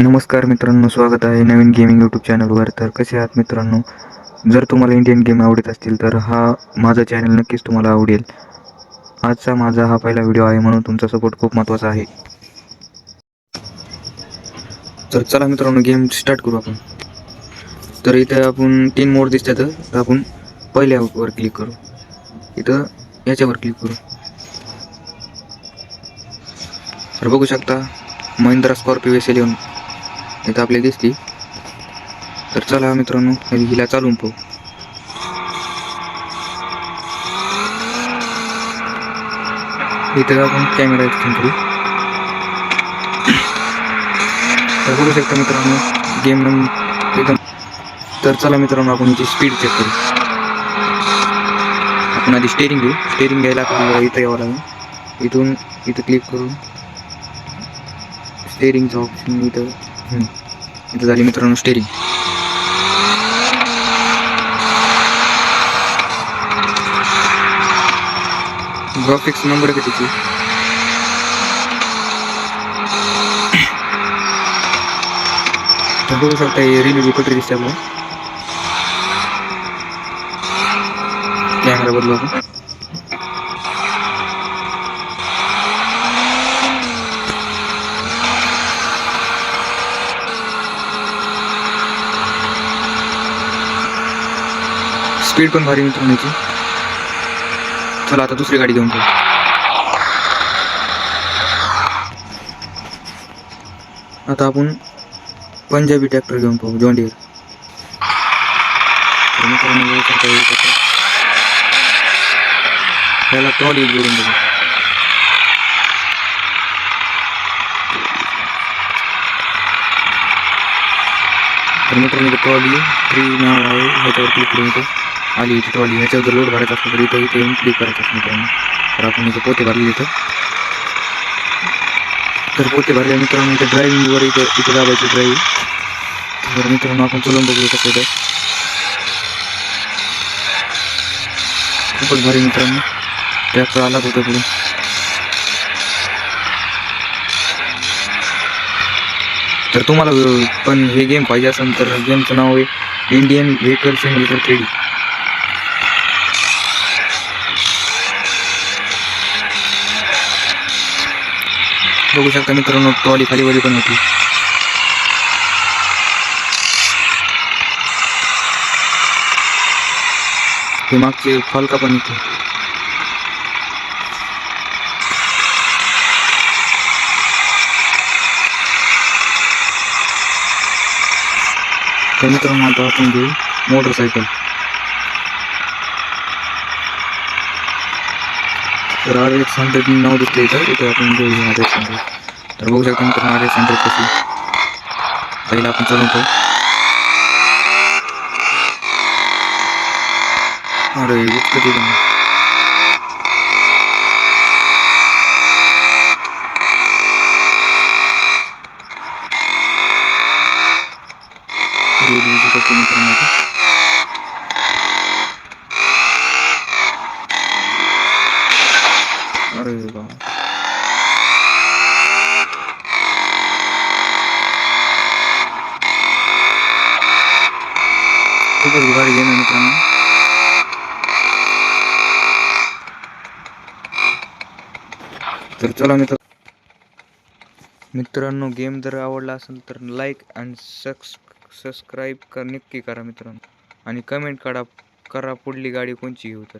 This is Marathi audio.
नमस्कार मित्रांनो स्वागत आहे नवीन गेमिंग यूट्यूब चॅनलवर तर कसे आहात मित्रांनो? जर तुम्हाला इंडियन गेम आवडत असतील तर हा माझा चॅनल नक्कीच तुम्हाला आवडेल. आजचा माझा हा पहिला व्हिडिओ आहे म्हणून तुमचा सपोर्ट खूप महत्त्वाचा आहे. तर चला मित्रांनो गेम स्टार्ट करू आपण. तर इथे आपण तीन मोड दिसतात. तर आपण पहिल्यावर क्लिक करू. इथं याच्यावर क्लिक करू. तर बघू शकता महिंद्रा स्कॉर्पिओ एस इलेवन इथं आपल्याला दिसते तर चला मित्रांनो हिला चालून पाहू. इथं आपण कॅमेरा एक्सचेंज करू तर बघू शकता मित्रांनो गेम एकदम तर चला मित्रांनो आपण याची स्पीड चेक करू. आपण आधी स्टेरिंग घेऊ. स्टेरिंग घ्यायला आपल्याला इथं यावं लागेल. इथून इथं क्लिक करून स्टेरिंगचं ऑप्शन इथं इथं झाली मित्रांनो स्टेरिंग. ग्राफिक्स नंबर आहे का त्याची बघू शकता हे रेल्वेची पटरी दिसते आपल्याला कॅमेरा बदलू आपण. स्पीड पण भारी मित्रांनो याची. चला आता दुसरी गाडी घेऊन जाऊ आता आपण पंजाबी ट्रॅक्टर घेऊन पाहू जॉन डिअर त्याला ट्रॉली जोडून बघू तर मित्रांनो ट्रॉली थ्री नाव आहे ह्याच्यावर क्लिक करून आली इथे आली ह्याच्यावर जर लोड भरायचा असलं तर इथं इथे येऊन क्लिक करायचं असतं मित्रांनो तर आपण इथं पोते भरले इथं. तर पोते भरले मित्रांनो इथं ड्रायव्हिंगवर इथं इथं दाबायचं ड्राईव्ह तर मित्रांनो आपण चलून बघू कसं इथं. खूपच भारी मित्रांनो. ट्रॅक्टर आलाच होता पुढे. तर तुम्हाला पण हे गेम पाहिजे असेल तर गेमचं नाव आहे इंडियन व्हेकल सिम्युलेटर थ्री बघू शकता मित्रांनो ट्रॉली खाली वरी पण होती. हे मागचे फलका पण होते मित्रांनो आता आपण घेऊ मोटरसायकल. तर आर एक्स हंड्रेड नाव दिसले इथं इथं आपण घेऊ आर एक्स हंड्रेड तर बघू शकता मित्रांनो आर एक्स हंड्रेड कशी पहिला आपण चालून चालवतो अरे कधी ते Thank you यूज करतो मित्रांनो आता. अरे बाबा खूपच भारी गेम आहे मित्रांनो तर चला मित्र मित्रांनो गेम जर आवडला असेल तर लाईक आणि सक्स सबस्क्राईब कर नक्की करा मित्रांनो. आणि कमेंट करा करा पुढली गाडी कोणची घेऊ तर.